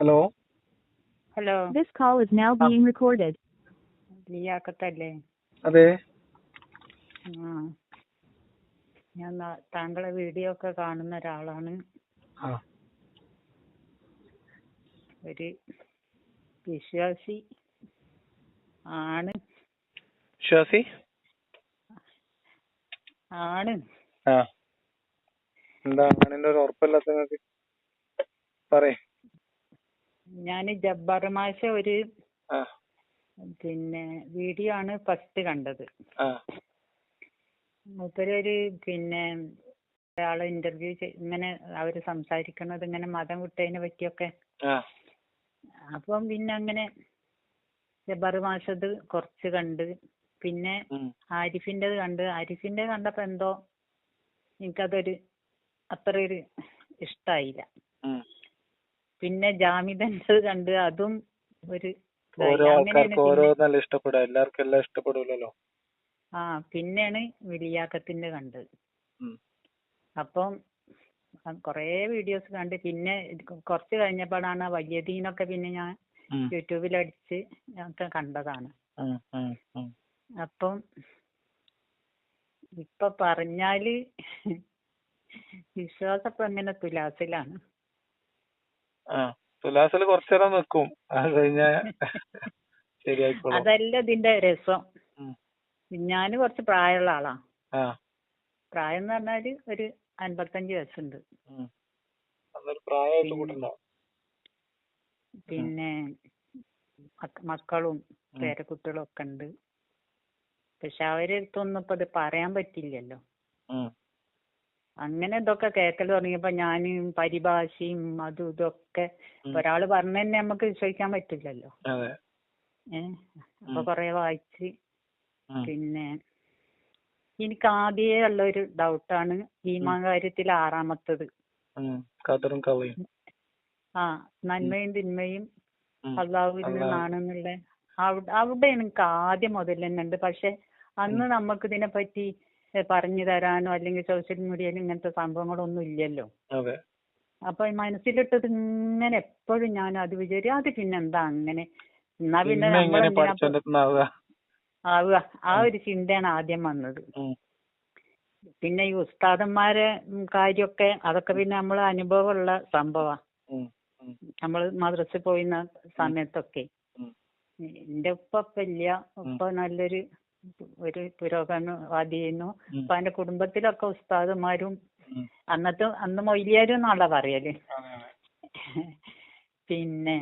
Hello? Hello. This call is now being recorded ലിയാക്കത്തല്ലേ അതെ. ആ. ഞാൻ താങ്കളെ വീഡിയോ ഒക്കെ കാണുന്ന ഒരാളാണ്. ആ. ഒരു വിശ്വാസി ആണ്. വിശ്വാസി? ആണ്. ആ. എന്താ അങ്ങനെ ഒരു ഉറപ്പല്ലാത്ത പറയ്. ഞാൻ ജബ്ബാർ മാഷ ഒരു പിന്നെ വീഡിയോ ആണ് ഫസ്റ്റ് കണ്ടത്. മൂപ്പര് ഒരു പിന്നെ ഒരാളെ ഇന്റർവ്യൂ ഇങ്ങനെ അവർ സംസാരിക്കുന്നത് ഇങ്ങനെ മതം വിട്ടതിനെ പറ്റിയൊക്കെ. അപ്പം പിന്നെ അങ്ങനെ ജബ്ബാർ മാഷത് കുറച്ച് കണ്ട് പിന്നെ ആരിഫിന്റേത് കണ്ട്. ആരിഫിന്റെ കണ്ടപ്പോ എന്തോ എനിക്കതൊരു അത്ര ഒരു ഇഷ്ടായില്ല. പിന്നെ ജാമിദന്റെത് കണ്ട് അതും ഒരു. ഓരോ ആൾക്കാർക്ക് ഓരോ നല്ല ഇഷ്ടപ്പെടുക. എല്ലാവർക്കും എല്ലാം ആ പിന്നെയാണ് വിളിയാക്കത്തിന്റെ കണ്ടത് അപ്പം കൊറേ വീഡിയോസ് കണ്ട്. പിന്നെ കുറച്ച് കഴിഞ്ഞപ്പോഴാണ് വയ്യതീന്നൊക്കെ പിന്നെ ഞാൻ യൂട്യൂബിൽ അടിച്ച് ഒക്കെ കണ്ടതാണ്. അപ്പം ഇപ്പൊ പറഞ്ഞാൽ വിശ്വാസം ഇപ്പൊ എങ്ങനെ തുലാസിലാണ്. ആ തുലാസിൽ കുറച്ചു നേരം നിൽക്കും അത് കഴിഞ്ഞ ശരിയായിക്കോളും. അതല്ല ഇതിന്റെ രസം. ഞാൻ കുറച്ച് പ്രായമുള്ള ആളാ. പ്രായം എന്ന് പറഞ്ഞാൽ ഒരു അൻപത്തഞ്ച് വയസ്സുണ്ട്. പിന്നെ- പിന്നെ മക്ക- മക്കളും പേരക്കുട്ടികളും ഒക്കെ ഉണ്ട്. പക്ഷെ അവരെ അടുത്തൊന്നും ഇപ്പൊ ഇത് പറയാൻ പറ്റില്ലല്ലോ. അങ്ങനെ ഇതൊക്കെ കേക്കൽ തുടങ്ങിയപ്പോ ഞാൻ പരിഭാഷയും അതും ഇതൊക്കെ ഉം. ഒരാൾ പറഞ്ഞ തന്നെ നമുക്ക് വിശ്വസിക്കാൻ പറ്റില്ലല്ലോ. ഏഹ് അപ്പൊ കുറെ വായിച്ച് പിന്നെ എനിക്ക് ആദ്യേ ഉള്ള ഒരു ഡൗട്ടാണ് ഈമാൻ കാര്യത്തിൽ ആറാമത്തത് ആ നന്മയും തിന്മയും. അള്ളാഹുവിൽ അള്ളാഹു. നിന്നാണെന്നുള്ള അവിടെ അവിടെ എനിക്ക് ആദ്യം മുതൽ തന്നെ ഉണ്ട്. പക്ഷെ അന്ന് നമുക്ക് ഇതിനെപ്പറ്റി ഏ, പറഞ്ഞു തരാനോ അല്ലെങ്കിൽ സോഷ്യൽ മീഡിയയിൽ ഇങ്ങനത്തെ സംഭവങ്ങളൊന്നും ഇല്ലല്ലോ. അതെ. അപ്പൊ മനസ്സിലിട്ടത് ഇങ്ങനെ എപ്പോഴും ഞാൻ അത് വിചാരിക്കും അത് പിന്നെന്താ അങ്ങനെ? എന്നാ പിന്നെ നമ്മളെന്തിനാ ആവുക. ആ ഒരു ചിന്തയാണ് ആദ്യം വന്നത്. പിന്നെ ഈ ഉസ്താദന്മാരെ കാര്യമൊക്കെ അതൊക്കെ പിന്നെ നമ്മൾ അനുഭവമുള്ള സംഭവ. നമ്മൾ മദ്രസയിൽ പോയിരുന്ന സമയത്തൊക്കെ. എന്റെ ഉപ്പ ഇപ്പൊ ഇല്ല. ഉപ്പ നല്ലൊരു ഒരു പുരോഗമനവാദിയായിരുന്നു അവന്റെ കുടുംബത്തിലൊക്കെ ഉസ്താദുമാരും അന്നത്തെ അന്ന് മൊയ്ലിയാരും എന്നാണല്ലോ പറയൽ. പിന്നെ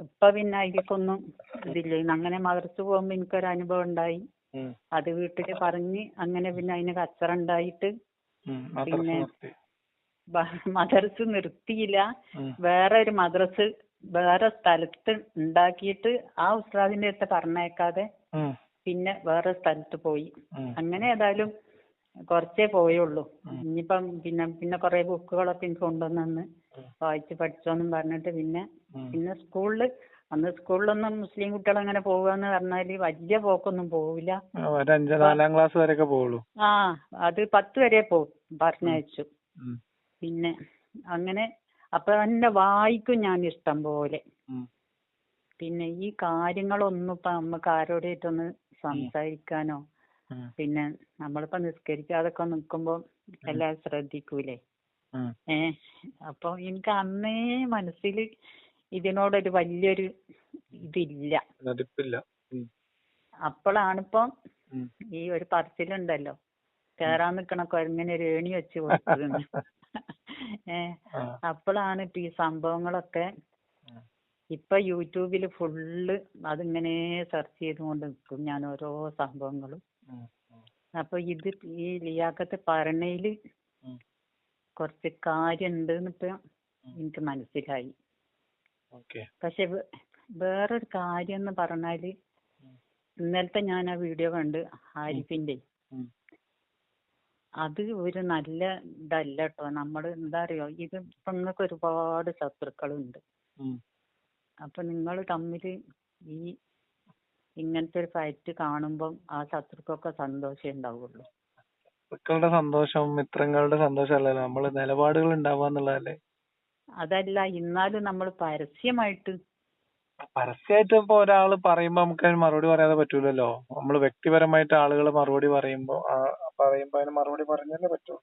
ഇപ്പൊ പിന്നെ അതിലേക്കൊന്നും ഇതില്ല അങ്ങനെ മദ്രസ പോകുമ്പോ എനിക്കൊരു അനുഭവം ഉണ്ടായി. അത് വീട്ടിൽ പറഞ്ഞ് അങ്ങനെ പിന്നെ അതിന് കച്ചറ ഉണ്ടായിട്ട്. മദ്രസ പിന്നെ. ബ- നിർത്തിയില്ല വേറെ ഒരു മദ്രസ് വേറെ സ്ഥലത്ത് ഉണ്ടാക്കിയിട്ട് ആ ഉസ്താദിന്റെ അടുത്ത് പറഞ്ഞേക്കാതെ പിന്നെ വേറെ സ്ഥലത്ത് പോയി. അങ്ങനെ ഏതായാലും കുറച്ചേ പോയുള്ളൂ. ഇനിയിപ്പം പിന്നെ പിന്നെ കുറെ ബുക്കുകളൊക്കെ എനിക്ക് കൊണ്ടുവന്നു. വായിച്ച് പഠിച്ചോന്നും പറഞ്ഞിട്ട് പിന്നെ പിന്നെ സ്കൂളിൽ അന്ന് സ്കൂളിലൊന്നും മുസ്ലിം കുട്ടികൾ അങ്ങനെ പോവാന്ന് പറഞ്ഞാൽ വലിയ പോക്കൊന്നും പോവില്ല. നാലാം ക്ലാസ് വരെയൊക്കെ പോവുള്ളൂ. ആ അത് പത്ത് വരെ പോകും പറഞ്ഞയച്ചു. പിന്നെ അങ്ങനെ അപ്പൊ തന്നെ വായിക്കും ഞാൻ ഇഷ്ടം പോലെ. പിന്നെ ഈ കാര്യങ്ങളൊന്നും ഇപ്പൊ നമുക്ക് ആരോടായിട്ടൊന്ന് സംസാരിക്കാനോ. പിന്നെ നമ്മളിപ്പോ നിസ്കരിക്കാതൊക്കെ നിക്കുമ്പോ എല്ലാരും ശ്രദ്ധിക്കൂലേ. ഏ അപ്പൊ എനിക്ക് അന്നേ മനസ്സിൽ ഇതിനോടൊരു വലിയൊരു ഇതില്ല. അപ്പോഴാണിപ്പം. ഈ ഒരു പറച്ചിലുണ്ടല്ലോ. കേറാൻ നിക്കണ കൊരങ്ങനെ ഒരു ഏണി വെച്ച് കൊടുത്തതെന്ന് ഏ അപ്പളാണ് ഇപ്പൊ ഈ സംഭവങ്ങളൊക്കെ. ഇപ്പൊ യൂട്യൂബിൽ ഫുള്ള് അതിങ്ങനെ സെർച്ച് ചെയ്തുകൊണ്ട് നിൽക്കും ഞാൻ ഓരോ സംഭവങ്ങളും. അപ്പൊ ഇത് ഈ ലിയാക്കത്ത് പറണേൽ കൊറച്ച് കുറച്ച് കാര്യണ്ട് ഇപ്പൊ എനിക്ക് മനസ്സിലായി. പക്ഷെ വേ- വേറൊരു കാര്യം എന്ന് പറഞ്ഞാൽ ഇന്നലത്തെ ഞാൻ ആ വീഡിയോ കണ്ട് ആരിഫിന്റെ. അത് ഒരു നല്ല ഇതല്ല കേട്ടോ നമ്മൾ എന്താ അറിയോ ഇത് ഇപ്പൊ നിങ്ങൾക്ക് ഒരുപാട് ശത്രുക്കളുണ്ട്. അപ്പൊ നിങ്ങൾ തമ്മിൽ ഈ ഇങ്ങനത്തെ ഒരു ഫൈറ്റ് കാണുമ്പം ആ ശത്രുക്കൊക്കെ സന്തോഷം ഉണ്ടാവുള്ളൂ മക്കളുടെ സന്തോഷം മിത്രങ്ങളുടെ സന്തോഷം അല്ലല്ലോ. നമ്മൾ നിലപാടുകൾ ഉണ്ടാവാന്നുള്ളതല്ലേ അതല്ല എന്നാലും നമ്മൾ പരസ്യമായിട്ട് പരസ്യമായിട്ട് ഇപ്പൊ ഒരാൾ പറയുമ്പോ നമുക്ക് മറുപടി പറയാതെ പറ്റൂലല്ലോ. നമ്മൾ വ്യക്തിപരമായിട്ട് ആളുകൾ മറുപടി പറയുമ്പോ ആ പറയുമ്പോ അതിന് മറുപടി പറഞ്ഞല്ലേ പറ്റുള്ളൂ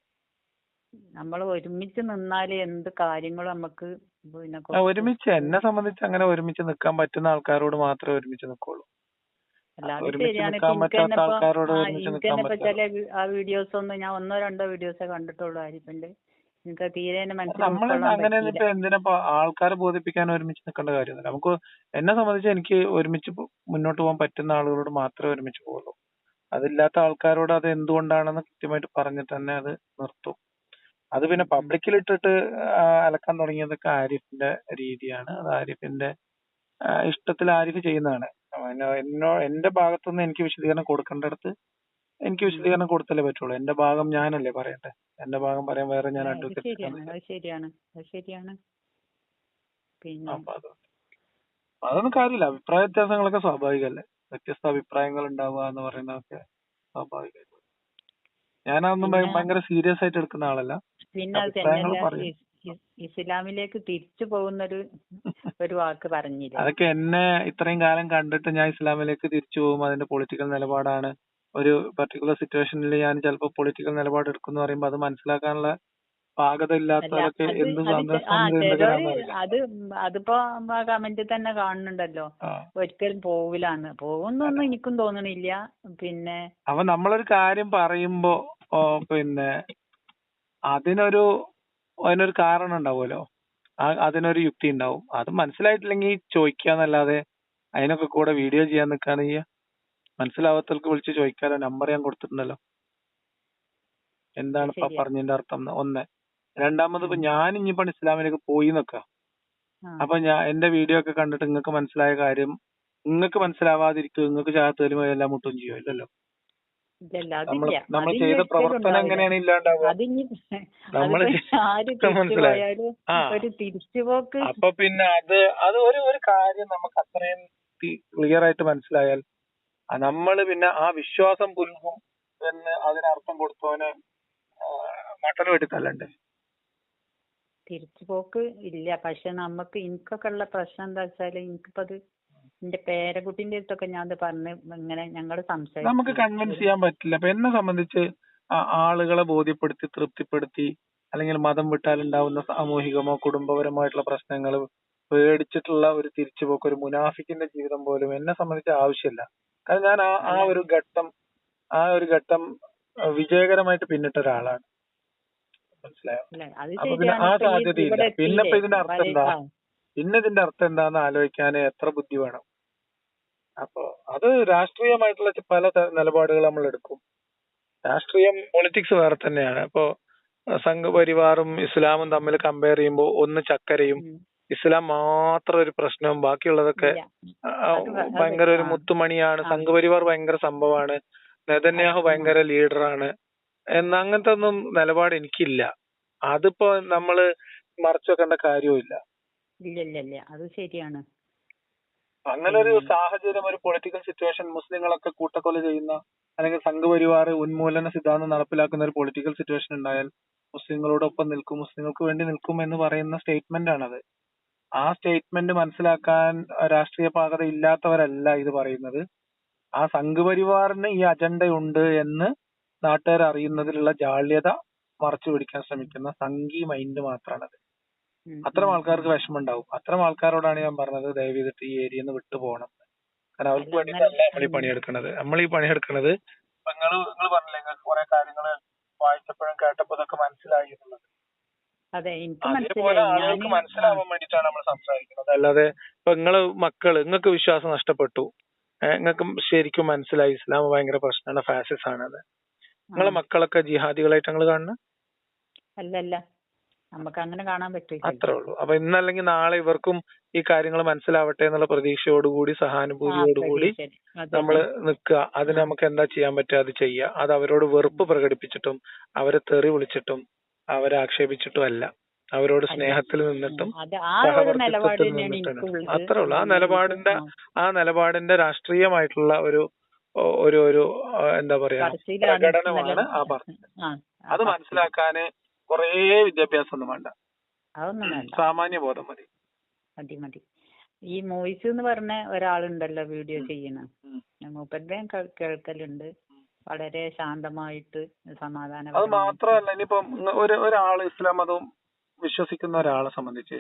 നമ്മൾ ഒരുമിച്ച് നിന്നാൽ എന്ത് കാര്യങ്ങളും നമുക്ക് ഒരുമിച്ച് എന്നെ സംബന്ധിച്ച് അങ്ങനെ ഒരുമിച്ച് നിൽക്കാൻ പറ്റുന്ന ആൾക്കാരോട് മാത്രമേ ഒരുമിച്ച് നിൽക്കുള്ളൂ ആ, ഒരുമിച്ച് നിൽക്കാൻ പറ്റില്ല. ആ വീഡിയോസ് ഒന്നും ഞാൻ ഒന്നോ രണ്ടോ വീഡിയോസേ കണ്ടിട്ടുള്ളൂ ആരിഫിന്റെ. എനിക്ക് തീരെ അങ്ങനെ എന്തിനാ ആൾക്കാരെ ബോധിപ്പിക്കാൻ ഒരുമിച്ച് നിൽക്കേണ്ട കാര്യമൊന്നുമില്ല. നമുക്ക് എന്നെ സംബന്ധിച്ച് എനിക്ക് ഒരുമിച്ച് മുന്നോട്ട് പോകാൻ പറ്റുന്ന ആളുകളോട് മാത്രമേ ഒരുമിച്ച് പോകുള്ളൂ അതില്ലാത്ത ആൾക്കാരോട് അത് എന്തുകൊണ്ടാണെന്ന് കൃത്യമായിട്ട് പറഞ്ഞിട്ട് തന്നെ അത് നിർത്തും. അത് പിന്നെ. പബ്ലിക്കിൽ ഇട്ടിട്ട് അലക്കാൻ തുടങ്ങിയതൊക്കെ ആരിഫിന്റെ രീതിയാണ്. അത് ആരിഫിന്റെ ഇഷ്ടത്തിൽ ആരിഫ് ചെയ്യുന്നതാണ്. എന്നോ എന്റെ ഭാഗത്തുനിന്ന് എനിക്ക് വിശദീകരണം കൊടുക്കേണ്ടടുത്ത് എനിക്ക്. വിശദീകരണം കൊടുത്തല്ലേ പറ്റുള്ളൂ. എന്റെ ഭാഗം ഞാനല്ലേ പറയട്ടെ എന്റെ ഭാഗം പറയാൻ വേറെ ഞാൻ ശരിയാണ്. അപ്പൊ അതൊന്നും കാര്യമില്ല. അഭിപ്രായ വ്യത്യാസങ്ങളൊക്കെ സ്വാഭാവികമല്ലേ? വ്യത്യസ്ത അഭിപ്രായങ്ങൾ ഉണ്ടാവുക എന്ന് പറയുന്നതൊക്കെ ഞാൻ പിന്നെ- ഭയങ്കര സീരിയസ് ആയിട്ട് എടുക്കുന്ന ആളല്ല. അഭിപ്രായങ്ങൾ പറയും. ഇസ്- ഇസ്- ഇസ്ലാമിലേക്ക് തിരിച്ചു പോകുന്ന ഒരു ഒരു വാക്ക് പറഞ്ഞില്ലേ. അതൊക്കെ എന്നെ ഇത്രയും കാലം കണ്ടിട്ട് ഞാൻ ഇസ്ലാമിലേക്ക് തിരിച്ചു പോകും. അതിന്റെ പൊളിറ്റിക്കൽ നിലപാടാണ്. ഒരു പർട്ടിക്കുലർ സിറ്റുവേഷനിൽ ഞാൻ ചിലപ്പോൾ പൊളിറ്റിക്കൽ നിലപാട് എടുക്കുന്നു പറയുമ്പോൾ അത് മനസ്സിലാക്കാനുള്ള പാകത അല്ല ഇല്ലാത്തവരൊക്കെ അത് എന്ത് അത് അതിപ്പോ കമന്റിൽ തന്നെ കാണുന്നുണ്ടല്ലോ. ഒരിക്കലും പോവില്ലാന്ന്. പോകുന്നൊന്നും എനിക്കും തോന്നണില്ല. പിന്നെ അപ്പൊ നമ്മളൊരു കാര്യം പറയുമ്പോ പിന്നെ അതിനൊരു അതിനൊരു കാരണം ഉണ്ടാവുമല്ലോ. ആ അതിനൊരു യുക്തി ഉണ്ടാവും. അത് മനസ്സിലായിട്ടില്ലെങ്കിൽ ചോദിക്കാന്നല്ലാതെ അതിനൊക്കെ കൂടെ വീഡിയോ ചെയ്യാൻ നിൽക്കാണ് ചെയ്യാ മനസ്സിലാവാത്തവർക്ക് വിളിച്ച് ചോദിക്കാലോ. നമ്പർ ഞാൻ കൊടുത്തിട്ടുണ്ടല്ലോ. എന്താണ് പറഞ്ഞതിന്റെ അർത്ഥം ഒന്ന്. രണ്ടാമത് ഇപ്പൊ. ഞാൻ ഇനിയിപ്പോ ഇസ്ലാമിലേക്ക് പോയി നിക്കാം. അപ്പൊ ഞാൻ എന്റെ വീഡിയോ ഒക്കെ കണ്ടിട്ട് നിങ്ങൾക്ക് മനസ്സിലായ കാര്യം നിങ്ങൾക്ക് മനസ്സിലാവാതിരിക്കും നിങ്ങൾക്ക് ചാത്തലും എല്ലാം മുട്ടും ചെയ്യും ഇല്ലല്ലോ. നമ്മൾ ചെയ്ത പ്രവർത്തനം. എങ്ങനെയാണ് ഇല്ലാണ്ടാവുക. അപ്പൊ പിന്നെ അത് അത് ഒരു ഒരു കാര്യം നമുക്ക് അത്രയും ക്ലിയർ ആയിട്ട് മനസ്സിലായാൽ നമ്മൾ പിന്നെ ആ വിശ്വാസം പുൽകും എന്ന് അതിനർത്ഥം കൊടുത്തവന് മട്ടൻ വെട്ടി തല്ലണ്ടേ തിരിച്ചുപോക്ക് ഇല്ല. പക്ഷെ ഉള്ള പ്രശ്നം എന്താ വെച്ചാൽ എനിക്കിപ്പോ അത് എന്റെ പേരക്കുട്ടിന്റെ അടുത്തൊക്കെ ഞാൻ പറഞ്ഞ് ഇങ്ങനെ ഞങ്ങൾ നമുക്ക് കൺവിൻസ് ചെയ്യാൻ പറ്റില്ല. അപ്പൊ എന്നെ സംബന്ധിച്ച് ആളുകളെ ബോധ്യപ്പെടുത്തി തൃപ്തിപ്പെടുത്തി അല്ലെങ്കിൽ മതം വിട്ടാൽ ഉണ്ടാവുന്ന സാമൂഹികമോ കുടുംബപരമായിട്ടുള്ള പ്രശ്നങ്ങൾ പേടിച്ചിട്ടുള്ള ഒരു തിരിച്ചുപോക്ക് ഒരു മുനാഫിക്കിന്റെ ജീവിതം പോലും എന്നെ സംബന്ധിച്ച് ആവശ്യമില്ല. കാരണം ഞാൻ ആ ആ ഒരു ഘട്ടം ആ ഒരു ഘട്ടം വിജയകരമായിട്ട് പിന്നിട്ട ഒരാളാണ്. മനസ്സിലായോ? അപ്പൊ പിന്നെ ആ സാധ്യതയില്ല. പിന്നെ ഇപ്പൊ ഇതിന്റെ അർത്ഥം എന്താ? പിന്നെ ഇതിന്റെ അർത്ഥം എന്താന്ന് ആലോചിക്കാൻ എത്ര ബുദ്ധി വേണം? അപ്പൊ അത് രാഷ്ട്രീയമായിട്ടുള്ള പല നിലപാടുകൾ നമ്മൾ എടുക്കും. രാഷ്ട്രീയം പൊളിറ്റിക്സ് വേറെ തന്നെയാണ്. അപ്പോ സംഘപരിവാറും ഇസ്ലാമും തമ്മിൽ കമ്പയർ ചെയ്യുമ്പോൾ ഒന്ന് ചക്കരയും ഇസ്ലാം മാത്രം ഒരു പ്രശ്നവും ബാക്കിയുള്ളതൊക്കെ ഭയങ്കര ഒരു. മുത്തുമണിയാണ്. സംഘപരിവാർ ഭയങ്കര സംഭവമാണ്. നെതന്യാഹു. ഭയങ്കര ലീഡറാണ് എന്ന അങ്ങനത്തെ ഒന്നും നിലപാട് എനിക്കില്ല. അതിപ്പോ നമ്മൾ മറച്ചു വെക്കേണ്ട കാര്യവുമില്ല. ഇല്ല ഇല്ല ഇല്ല അത് ശരിയാണ്. അങ്ങനെ ഒരു സാഹചര്യം ഒരു പൊളിറ്റിക്കൽ സിറ്റുവേഷൻ മുസ്ലിങ്ങളൊക്കെ കൂട്ടക്കൊല ചെയ്യുന്ന അല്ലെങ്കിൽ സംഘപരിവാർ ഉന്മൂലന സിദ്ധാന്തം നടപ്പിലാക്കുന്ന ഒരു പൊളിറ്റിക്കൽ സിറ്റുവേഷൻ ഉണ്ടായാൽ മുസ്ലിങ്ങളോടൊപ്പം നിൽക്കും മുസ്ലിങ്ങൾക്ക് വേണ്ടി നിൽക്കും എന്ന് പറയുന്ന സ്റ്റേറ്റ്മെന്റ് ആണത് ആ സ്റ്റേറ്റ്മെന്റ് മനസ്സിലാക്കാൻ രാഷ്ട്രീയ പാകത ഇല്ലാത്തവരല്ല ഇത് പറയുന്നത്. ആ സംഘപരിവാറിന് ഈ അജണ്ടയുണ്ട് എന്ന് നാട്ടുകാർ അറിയുന്നതിലുള്ള ജാള്യത മറച്ചു പിടിക്കാൻ ശ്രമിക്കുന്ന സംഘി മൈൻഡ് മാത്രമാണ് അത് അത്തരം ആൾക്കാർക്ക്. വിഷമം ഉണ്ടാവും അത്തരം ആൾക്കാരോടാണ് ഞാൻ പറഞ്ഞത് ദയവ് ചെയ്തിട്ട് ഈ ഏരിയയിൽ നിന്ന് വിട്ടു പോകണം. കാരണം അവർക്ക് വേണ്ടിയിട്ടല്ല നമ്മൾ ഈ. പണിയെടുക്കുന്നത് നമ്മൾ ഈ പണിയെടുക്കുന്നത് നിങ്ങൾ നിങ്ങൾ പറഞ്ഞില്ലേ നിങ്ങൾക്ക് കുറെ കാര്യങ്ങൾ വായിച്ചപ്പോഴും കേട്ടപ്പോ ഇതൊക്കെ മനസ്സിലായി എന്നുള്ളത്. അതേപോലെ ആളുകൾക്ക് മനസ്സിലാവാൻ വേണ്ടിയിട്ടാണ് നമ്മൾ സംസാരിക്കുന്നത്. അല്ലാതെ ഇപ്പൊ നിങ്ങൾ മക്കൾ നിങ്ങൾക്ക് വിശ്വാസം നഷ്ടപ്പെട്ടു. നിങ്ങൾക്ക് ശരിക്കും മനസ്സിലായി. ഇസ്ലാം ഭയങ്കര പ്രശ്നമാണ് ഫാസിസ് ആണത് നിങ്ങളെ മക്കളൊക്കെ ജിഹാദികളായിട്ട് നിങ്ങൾ കാണുന്നത് അല്ല അല്ല നമുക്ക് അങ്ങനെ കാണാൻ പറ്റില്ല അത്രേ ഉള്ളൂ. അപ്പൊ ഇന്നല്ലെങ്കിൽ നാളെ ഇവർക്കും ഈ കാര്യങ്ങൾ മനസ്സിലാവട്ടെ എന്നുള്ള പ്രതീക്ഷയോടുകൂടി സഹാനുഭൂതിയോടുകൂടി നമ്മൾ നിൽക്കുക. അതിന് നമുക്ക് എന്താ ചെയ്യാൻ പറ്റുക? അത് ചെയ്യുക. അത് അവരോട് വെറുപ്പ് പ്രകടിപ്പിച്ചിട്ടും അവരെ തെറി വിളിച്ചിട്ടും അവരെ ആക്ഷേപിച്ചിട്ടും അല്ല. അവരോട്. സ്നേഹത്തിൽ നിന്നിട്ടും സഹവർത്തിത്വത്തിൽ നിന്നിട്ടും. അത്രേ ഉള്ളൂ. ആ നിലപാടിന്റെ ആ, നിലപാടിന്റെ രാഷ്ട്രീയമായിട്ടുള്ള ഒരു ഒരു ഒരു എന്താ പറയാ പ്രകടനമാണ് ആ പറഞ്ഞത്. അത്. മനസ്സിലാക്കാന് കുറേ വിദ്യാഭ്യാസം ഒന്നും വേണ്ട. സാമാന്യ ബോധം മതി. മതി മതി. ഈ മോയിസ് എന്ന് പറഞ്ഞ ഒരാളുണ്ടല്ലോ വീഡിയോ. ചെയ്യണ. മൂപ്പന്റെ മൂപ്പരുടെ കേൾക്കലുണ്ട്. വളരെ ശാന്തമായിട്ട് സമാധാനം അത് മാത്രമല്ല ഇനിയിപ്പം ഒരു ഒരാൾ ഇസ്ലാം മതം വിശ്വസിക്കുന്ന ഒരാളെ സംബന്ധിച്ച്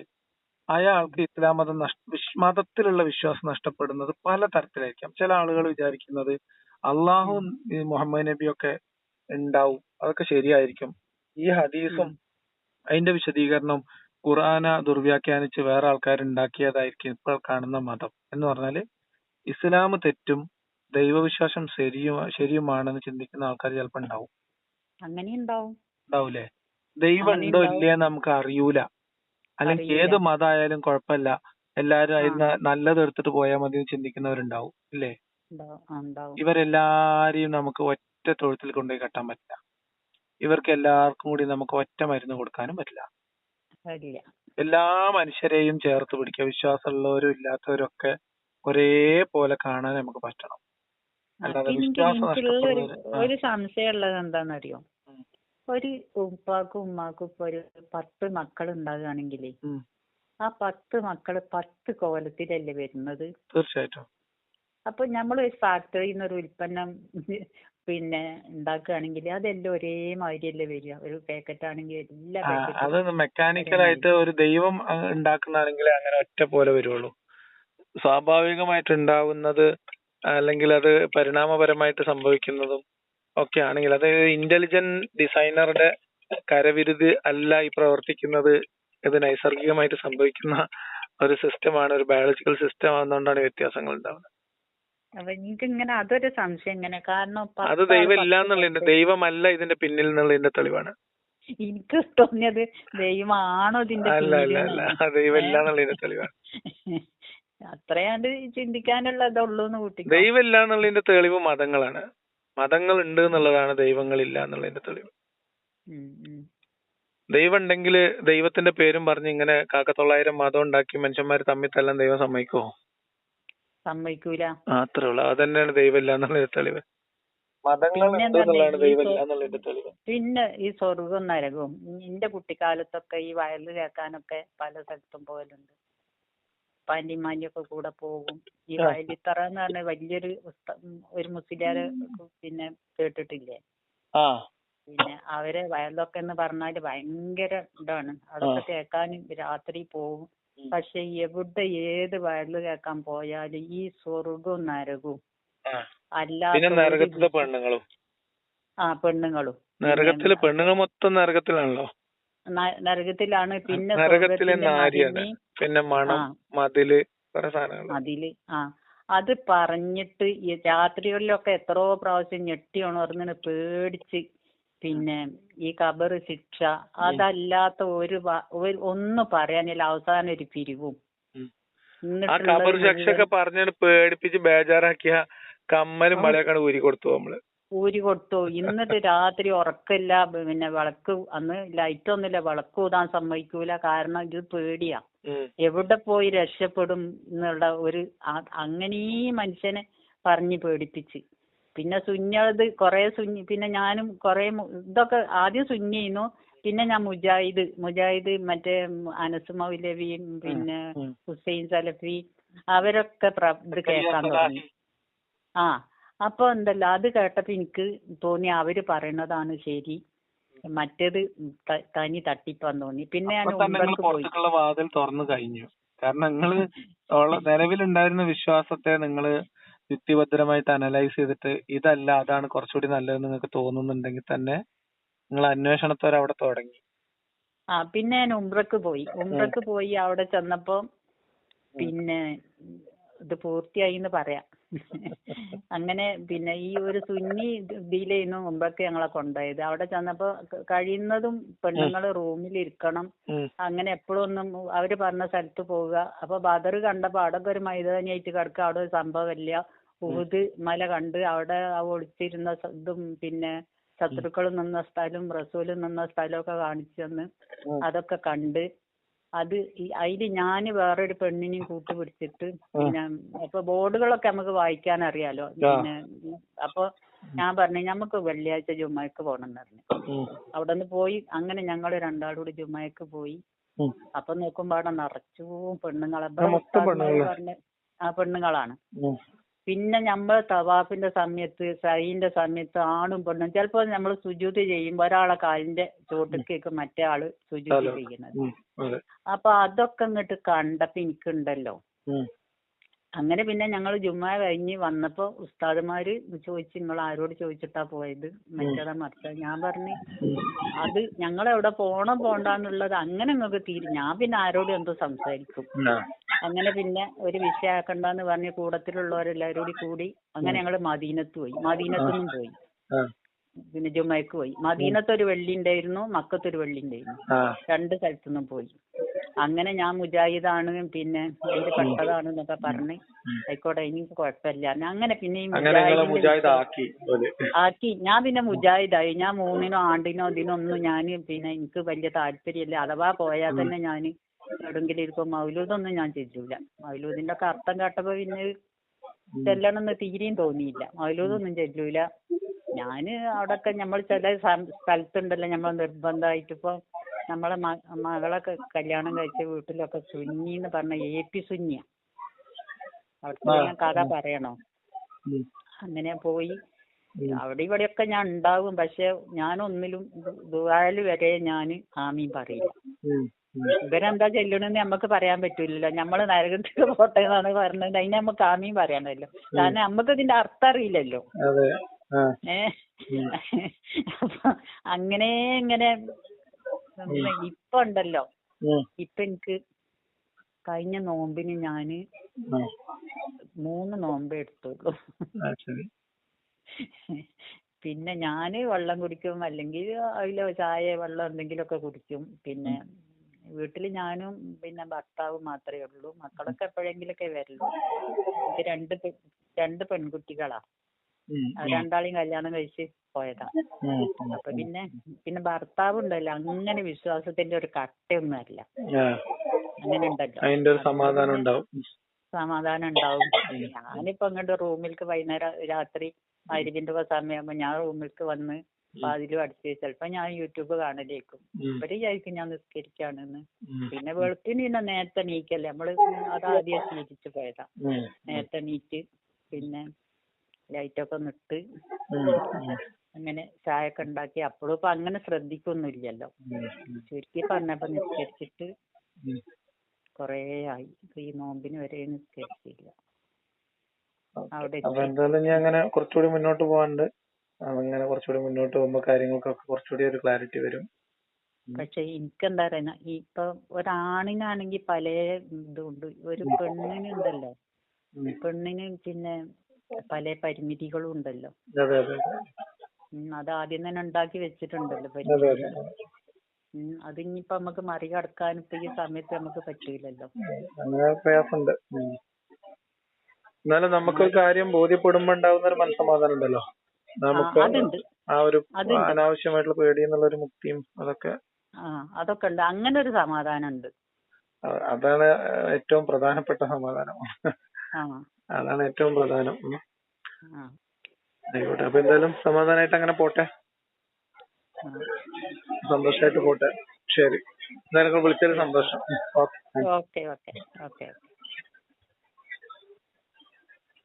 അയാൾക്ക് ഇസ്ലാം മതം നഷ്- മതത്തിലുള്ള വിശ്വാസം നഷ്ടപ്പെടുന്നത് പല തരത്തിലായിരിക്കാം. ചില ആളുകൾ വിചാരിക്കുന്നത് അള്ളാഹു മുഹമ്മദ് നബിയൊക്കെ ഉണ്ടാവും. അതൊക്കെ ശരിയായിരിക്കും. ഈ ഹദീസും അതിന്റെ വിശദീകരണം ഖുർആന ദുർവ്യാഖ്യാനിച്ച് വേറെ ആൾക്കാർ ഉണ്ടാക്കിയതായിരിക്കും ഇപ്പോൾ കാണുന്ന മതം എന്ന് പറഞ്ഞാൽ ഇസ്ലാം തെറ്റും ദൈവവിശ്വാസം ശരിയും ശരിയുമാണെന്ന് ചിന്തിക്കുന്ന ആൾക്കാർ ചിലപ്പോ ഉണ്ടാവും. അങ്ങനെ ഉണ്ടാവും ഉണ്ടാവൂലേ? ദൈവം ഉണ്ടോ. ഇല്ലേ നമുക്ക് അറിയൂല. അല്ലെങ്കിൽ. ഏത് മതമായാലും കുഴപ്പമില്ല എല്ലാരും. അതിന് നല്ലത് എടുത്തിട്ട് പോയാൽ മതി എന്ന് ചിന്തിക്കുന്നവരുണ്ടാവും ഇല്ലേ ഇവരെല്ലാരെയും നമുക്ക് ഒറ്റ തൊഴുത്തിൽ കൊണ്ടുപോയി കെട്ടാൻ പറ്റില്ല ഇവർക്ക് എല്ലാവർക്കും കൂടി നമുക്ക് ഒറ്റ മരുന്ന് കൊടുക്കാനും പറ്റില്ല എല്ലാ മനുഷ്യരെയും ചേർത്ത് പിടിക്കുക വിശ്വാസമുള്ളവരും ഇല്ലാത്തവരും ഒക്കെ ഒരേപോലെ കാണാൻ നമുക്ക് പറ്റണം അല്ലാതെ വിശ്വാസം ഒരു. സംശയം ഉള്ളത് എന്താണെന്നറിയോ. ഒരു ഉപ്പാക്കും ഉമ്മാക്കും ഇപ്പൊ ഒരു പത്ത് മക്കൾ ഉണ്ടാകുകയാണെങ്കിലേ. ആ പത്ത് മക്കൾ പത്ത് കോലത്തിലല്ലേ വരുന്നത്? തീർച്ചയായിട്ടും. അപ്പൊ നമ്മൾ ഒരു ഫാക്ടറിയിൽ നിന്ന് ഒരു ഉൽപ്പന്നം പിന്നെ ഉണ്ടാക്കുകയാണെങ്കിൽ അതെല്ലാം ഒരേമാതിരിയല്ലേ വരിക. ഒരു പാക്കറ്റ് ആണെങ്കിൽ എല്ലാ അത് മെക്കാനിക്കൽ ആയിട്ട് ഒരു ദൈവം ഉണ്ടാക്കുന്നതാണെങ്കിൽ അങ്ങനെ ഒറ്റ പോലെ വരുള്ളൂ സ്വാഭാവികമായിട്ട് ഉണ്ടാവുന്നത് അല്ലെങ്കിൽ അത് പരിണാമപരമായിട്ട് സംഭവിക്കുന്നതും ഒക്കെ ആണെങ്കിൽ അത് ഇന്റലിജന്റ് ഡിസൈനറുടെ കരവിരുത് അല്ല ഈ പ്രവർത്തിക്കുന്നത് ഇത് നൈസർഗികമായിട്ട് സംഭവിക്കുന്ന ഒരു സിസ്റ്റമാണ് ഒരു ബയോളജിക്കൽ സിസ്റ്റം ആവുന്നതുകൊണ്ടാണ് വ്യത്യാസങ്ങൾ ഉണ്ടാവുന്നത്. അപ്പൊ എനിക്ക് ഇങ്ങനെ അതൊരു സംശയം ഇങ്ങനെ കാരണം അത് ദൈവം ഇല്ല എന്നുള്ളതിന്റെ ദൈവമല്ല ഇതിന്റെ പിന്നിൽ എന്നുള്ളതിന്റെ തെളിവാണ്. എനിക്ക് തോന്നിയത് ദൈവമാണോ ഇതിന്റെ അല്ല അല്ല അല്ല. ദൈവം ഇല്ല എന്നുള്ളതിന്റെ തെളിവാണ്. അത്രയാണ്ട് ചിന്തിക്കാനുള്ള ഇതുള്ളൂന്ന് കൂട്ടി ദൈവം ഇല്ല എന്നുള്ളതിന്റെ തെളിവ് മതങ്ങളാണ്. മതങ്ങൾ ഉണ്ട് എന്നുള്ളതാണ് ദൈവങ്ങളില്ല എന്നുള്ളതിന്റെ തെളിവ്. ദൈവം ഉണ്ടെങ്കിൽ ദൈവത്തിന്റെ പേരും പറഞ്ഞ് ഇങ്ങനെ കാക്കത്തൊള്ളായിരം മതം ഉണ്ടാക്കി മനുഷ്യന്മാർ തമ്മിൽ തല്ലാൻ ദൈവം സമ്മതിക്കോ സമ്മതിക്കൂല. അത്രേ ഉള്ളൂ. അത് തന്നെയാണ് ദൈവം ഇല്ല എന്നുള്ളതിന്റെ തെളിവ്. മതങ്ങൾ പിന്നെ ഈ സ്വർഗം എന്നുള്ളതിന്റെ തെളിവ്. പിന്നെ ഈ സ്വർഗവും നരകവും. നിന്റെ കുട്ടിക്കാലത്തൊക്കെ ഈ വയലിൽ കേൾക്കാനൊക്കെ പല സ്ഥലത്തും പോകലുണ്ട് പാന്റിമാന്റെയൊക്കെ കൂടെ പോകും. ഈ ആ. വയലിത്തറ എന്ന് പറഞ്ഞ വലിയൊരു ഒരു മുസ്ലിയാര് പിന്നെ കേട്ടിട്ടില്ലേ? പിന്നെ അവരെ വയലൊക്കെ എന്ന് പറഞ്ഞാൽ ഭയങ്കര ഇതാണ്. അതൊക്കെ കേൾക്കാനും രാത്രി പോകും. പക്ഷേ എവിടെ ഏത് വയൽ കേൾക്കാൻ പോയാലും ഈ സ്വർഗവും നരകവും. അല്ലാത്ത ആ പെണ്ണുങ്ങളും. നരകത്തിൽ പെണ്ണുങ്ങൾ മൊത്തം നരകത്തിലാണല്ലോ. നരകത്തിലാണ് പിന്നെ നരകത്തിലെ നാരിയാണ് പിന്നെ മണം. മതിൽ സാധനങ്ങൾ ആ. അത് പറഞ്ഞിട്ട് ഈ രാത്രികളിലൊക്കെ എത്രയോ പ്രാവശ്യം ഞെട്ടി ഉണർന്നിന് പേടിച്ച്. പിന്നെ ഈ കബറ് ശിക്ഷ അതല്ലാത്ത ഒരു ഒന്ന് പറയാനില്ല. അവസാനം ഒരു പിരിവും. ആ കബർ ശിക്ഷ ഒക്കെ പറഞ്ഞാണ് പേടിപ്പിച്ച് ബേജാറാക്കിയ കമ്മലും വളയൊക്കെ ഊരി കൊടുത്തു നമ്മൾ. ഊരി കൊടുത്തു. ഇന്നിട്ട് രാത്രി ഉറക്കില്ല. പിന്നെ വിളക്ക് അന്ന് ലൈറ്റ് ഒന്നുമില്ല. വിളക്ക് ഊതാൻ സമ്മതിക്കൂല. കാരണം ഇത് പേടിയാ. എവിടെ പോയി രക്ഷപ്പെടും എന്നുള്ള ഒരു അങ്ങനെ ഈ മനുഷ്യനെ പറഞ്ഞ് പേടിപ്പിച്ച്. പിന്നെ സുഞ്ഞത് കുറെ സുന്നി പിന്നെ ഞാനും കുറെ ഇതൊക്കെ ആദ്യം സുന്നിന്നു പിന്നെ ഞാൻ മുജാഹിദ് മുജാഹിദ് മറ്റേ അനസ് മൗലവിയും പിന്നെ ഹുസൈൻ സലഫി അവരൊക്കെ ഇത് കേൾക്കാൻ തുടങ്ങി. ആ. അപ്പൊ എന്തല്ല അത് കേട്ടപ്പോ എനിക്ക് തോന്നി അവർ പറയണതാണ് ശരി. മറ്റേത് തനി തട്ടിപ്പാന്ന് തോന്നി. പിന്നെ ഞാൻ നിങ്ങൾ പുറത്തേക്കുള്ള വാതിൽ തുറന്നു കഴിഞ്ഞു. കാരണം നിങ്ങൾ ഉള്ള നിലവിലുണ്ടായിരുന്ന വിശ്വാസത്തെ നിങ്ങൾ യുക്തിഭദ്രമായിട്ട് അനലൈസ് ചെയ്തിട്ട് ഇതല്ല അതാണ് കുറച്ചുകൂടി നല്ലതെന്ന് നിങ്ങൾക്ക് തോന്നുന്നുണ്ടെങ്കിൽ തന്നെ നിങ്ങൾ അന്വേഷണത്തോടെ അവിടെ തുടങ്ങി. ആ പിന്നെ ഞാൻ ഉംറക്ക് പോയി. ഉംറക്ക് പോയി അവിടെ ചെന്നപ്പോ പിന്നെ ഇത് പൂർത്തിയായി എന്ന് പറയാം. അങ്ങനെ പിന്നെ ഈ ഒരു സുന്നി ഇതിലായിരുന്നു മുമ്പൊക്കെ ഞങ്ങളെ കൊണ്ടുപോയത്. അവിടെ ചെന്നപ്പോ കഴിയുന്നതും പെണ്ണുങ്ങൾ റൂമിൽ ഇരിക്കണം അങ്ങനെ എപ്പോഴും ഒന്നും അവർ പറഞ്ഞ സ്ഥലത്ത് പോവുക. അപ്പൊ ബദർ കണ്ടപ്പോ അവിടെ ഒരു മൈതാനിയായിട്ട് കിടക്കുക. അവിടെ ഒരു സംഭവമില്ല. ഉഹുദ് മല കണ്ട് അവിടെ ആ ഒളിച്ചിരുന്ന ഇതും പിന്നെ ശത്രുക്കൾ നിന്ന സ്ഥലം റസൂൽ നിന്ന സ്ഥലമൊക്കെ കാണിച്ചു തന്ന് അതൊക്കെ കണ്ട് അത് ഈ- അതിൽ ഞാൻ വേറൊരു പെണ്ണിനെയും കൂട്ടുപിടിച്ചിട്ട് പിന്നെ അപ്പൊ ബോർഡുകളൊക്കെ നമുക്ക് വായിക്കാൻ അറിയാലോ പിന്നെ അപ്പൊ ഞാൻ പറഞ്ഞു നമുക്ക് വെള്ളിയാഴ്ച ജുമ്മയ്ക്ക് പോണം എന്ന് പറഞ്ഞു അവിടുന്ന് അവിടെ നിന്ന് പോയി അങ്ങനെ ഞങ്ങൾ രണ്ടാളും കൂടി പോയി. അപ്പൊ നോക്കുമ്പോ അവിടെ നിറച്ചു പെണ്ണുങ്ങളെ. ആ, പെണ്ണുങ്ങളാണ്. പിന്നെ നമ്മൾ തവാഫിന്റെ സമയത്ത് സൈന്റെ സമയത്ത് ആണും പെണ്ണും ചിലപ്പോ നമ്മൾ സുജൂത് ചെയ്യുമ്പോ ഒരാളെ കാലിന്റെ ചോട്ടിലേക്ക് മറ്റേ ആൾ സുജൂത് ഹലോ. അപ്പൊ അതൊക്കെ ഇങ്ങോട്ട് കണ്ടപ്പോ എനിക്കുണ്ടല്ലോ. അങ്ങനെ പിന്നെ ഞങ്ങൾ ജുമാ കഴിഞ്ഞ് വന്നപ്പോ ഉസ്താദുമാര് ചോദിച്ചു നിങ്ങൾ ആരോട് ചോദിച്ചിട്ടാ പോയത്? മറ്റേതാ മറിച്ച ഞാൻ പറഞ്ഞു അത് ഞങ്ങൾ എവിടെ പോണം പോണ്ടെന്നുള്ളത് അങ്ങനെ നിങ്ങൾക്ക് തീരും ഞാൻ പിന്നെ ആരോടും എന്തോ സംസാരിക്കും. അങ്ങനെ പിന്നെ ഒരു വിഷയാക്കണ്ടെന്ന് പറഞ്ഞ് കൂടത്തിലുള്ളവരെല്ലാവരും കൂടി കൂടി അങ്ങനെ ഞങ്ങൾ മദീനത്ത് പോയി. മദീനത്തു പോയി. പിന്നെ ജുമയ്ക്ക് പോയി. മദീനത്ത് ഒരു വെള്ളി ഉണ്ടായിരുന്നു മക്കത്ത് ഒരു വെള്ളി ഉണ്ടായിരുന്നു. രണ്ട് സ്ഥലത്തുനിന്നും പോയി. അങ്ങനെ ഞാൻ മുജാഹിദാണ് പിന്നെ ഇതിൽ പെട്ടതാണ് എന്നൊക്കെ പറഞ്ഞ് ആയിക്കോട്ടെ എനിക്ക് കുഴപ്പമില്ല. അങ്ങനെ പിന്നെ ഈ മുജാഹിദ് ആക്കി. ഞാൻ പിന്നെ മുജാഹിദായി. ഞാൻ മൂന്നിനോ ആണ്ടിനോ ഇതിനൊന്നും ഞാൻ പിന്നെ എനിക്ക് വലിയ താല്പര്യമില്ല. അഥവാ പോയാൽ തന്നെ ഞാൻ എവിടെങ്കിലും ഇരിക്കും മൗലൂദൊന്നും ഞാൻ ചെല്ലൂല മൗലൂദിന്റെ ഒക്കെ അർത്ഥം കേട്ടപ്പോ പിന്നെ ചെല്ലണമെന്ന് തീരെയും തോന്നിയില്ല. മൗലൂദൊന്നും ചെല്ലൂല. ഞാൻ അവിടൊക്കെ നമ്മൾ ചില സ്ഥ- സ്ഥലത്തുണ്ടല്ലോ നമ്മൾ നിർബന്ധമായിട്ട് ഇപ്പൊ നമ്മളെ മകളൊക്കെ കല്യാണം കഴിച്ച വീട്ടിലൊക്കെ സുന്നി എന്ന് പറഞ്ഞ എ പി സുന്നിയ. അവിടുത്തെ ഞാൻ കഥ പറയണോ? അങ്ങനെ പോയി. അവിടെ ഇവിടെയൊക്കെ ഞാൻ ഉണ്ടാവും. പക്ഷെ ഞാൻ ഒന്നിലും ദുബായിൽ വരെ ഞാൻ ആമീൻ പറയില്ല. ഇവരെന്താ ചെല്ലണെന്ന് നമുക്ക് പറയാൻ പറ്റൂലല്ലോ. നമ്മൾ നരകത്തിൽ പോട്ടെ എന്നാണ് പറഞ്ഞത്. അതിന് നമുക്ക് ആമീൻ പറയാനല്ലോ കാരണം നമുക്ക് ഇതിന്റെ അർത്ഥം അറിയില്ലല്ലോ. അതെ ആ. ഏ? അപ്പൊ അങ്ങനെ ഇങ്ങനെ ഇപ്പൊ ഉണ്ടല്ലോ. ഇപ്പൊ എനിക്ക് കഴിഞ്ഞ നോമ്പിന് ഞാൻ മൂന്ന് നോമ്പേ എടുത്തുള്ളൂ. പിന്നെ ഞാൻ വെള്ളം കുടിക്കും അല്ലെങ്കിൽ അതിൽ ചായ വെള്ളം എന്തെങ്കിലുമൊക്കെ കുടിക്കും. പിന്നെ വീട്ടിൽ ഞാനും പിന്നെ ഭർത്താവും മാത്രമേ ഉള്ളൂ. മക്കളൊക്കെ എപ്പോഴെങ്കിലൊക്കെ വരുള്ളൂ എനിക്ക് രണ്ട് രണ്ട് പെൺകുട്ടികളാ. രണ്ടാളെയും കല്യാണം കഴിച്ച് പോയതാ. അപ്പൊ പിന്നെ പിന്നെ ഭർത്താവ് ഉണ്ടല്ലോ അങ്ങനെ വിശ്വാസത്തിന്റെ ഒരു കട്ടയൊന്നും അല്ല ആ. അങ്ങനെ ഉണ്ടല്ലോ അതിന്റെ ഒരു സമാധാനം ഉണ്ടാവും. ഞാനിപ്പോ അങ്ങോട്ട് റൂമിലേക്ക് വൈകുന്നേരം രാത്രി മരുവിന്റെ സമയമാകുമ്പോ ഞാൻ റൂമിലേക്ക് വന്ന് വാതിലും അടിച്ച് ചിലപ്പോ ഞാൻ യൂട്യൂബ് കാണലേക്കും. ഇവർ വിചാരിക്കും ഞാൻ നിസ്കരിക്കാണെന്ന്. പിന്നെ വെളുപ്പിന് പിന്നെ നേരത്തെ എണീക്കല്ലേ? നമ്മൾ അത് ആദ്യം ശീലിച്ചു പോയതാ. നേരത്തെ എണീറ്റ് പിന്നെ ലൈറ്റൊക്കെ. ഉം. അങ്ങനെ ചായ ഒക്കെ ഉണ്ടാക്കി അപ്പോഴും ഇപ്പൊ അങ്ങനെ ശ്രദ്ധിക്കൊന്നുമില്ലല്ലോ. ചുരുക്കി പറഞ്ഞപ്പോ നിസ്കരിച്ചിട്ട്. കൊറേ ആയി ഇപ്പൊ ഈ നോമ്പിന് വരെ നിസ്കരിച്ചില്ല അപ്പൊ എന്തായാലും ഇനി അങ്ങനെ കുറച്ചുകൂടി മുന്നോട്ട് പോകാണ്ട് അങ്ങനെ കുറച്ചുകൂടി മുന്നോട്ട് പോകുമ്പോ കാര്യങ്ങൾക്കൊക്കെ കുറച്ചുകൂടി ഒരു ക്ലാരിറ്റി വരും പക്ഷെ എനിക്കെന്താ പറയുന്ന ഇപ്പൊ ഒരാണിനാണെങ്കിൽ പല ഇതുണ്ട് ഒരു പെണ്ണിനുണ്ടല്ലോ. പെണ്ണിന് പിന്നെ പല പരിമിതികളും ഉണ്ടല്ലോ. അതെ അതെ ഉം, അത് ആദ്യം തന്നെ ഉണ്ടാക്കി വെച്ചിട്ടുണ്ടല്ലോ അതെ അതെ ഇനിയിപ്പോ നമുക്ക് മറികടക്കാൻ ഇപ്പൊ ഈ സമയത്ത് നമുക്ക് പറ്റൂലല്ലോ. പ്രയാസമുണ്ട്. എന്നാലും നമുക്കൊരു കാര്യം ബോധ്യപ്പെടുമ്പോ ഉണ്ടാവുന്ന ഒരു മനസ്സമാധാനം ഉണ്ടല്ലോ. നമുക്ക് ആ. ഒരു. അനാവശ്യമായിട്ടുള്ള പേടി എന്നുള്ള ഒരു മുക്തിയും അതൊക്കെ അതൊക്കെ ഉണ്ട്. അങ്ങനെ ഒരു സമാധാനം ഉണ്ട് അതാണ് ഏറ്റവും പ്രധാനപ്പെട്ട സമാധാനം. അതാണ് ഏറ്റവും പ്രധാനം. ആയിക്കോട്ടെ. അപ്പൊ എന്തായാലും സമാധാനമായിട്ട് അങ്ങനെ പോട്ടെ. സന്തോഷമായിട്ട് പോട്ടെ. ശരി. എന്തായാലും വിളിച്ചൊരു സന്തോഷം. ഓക്കെ. Okay okay.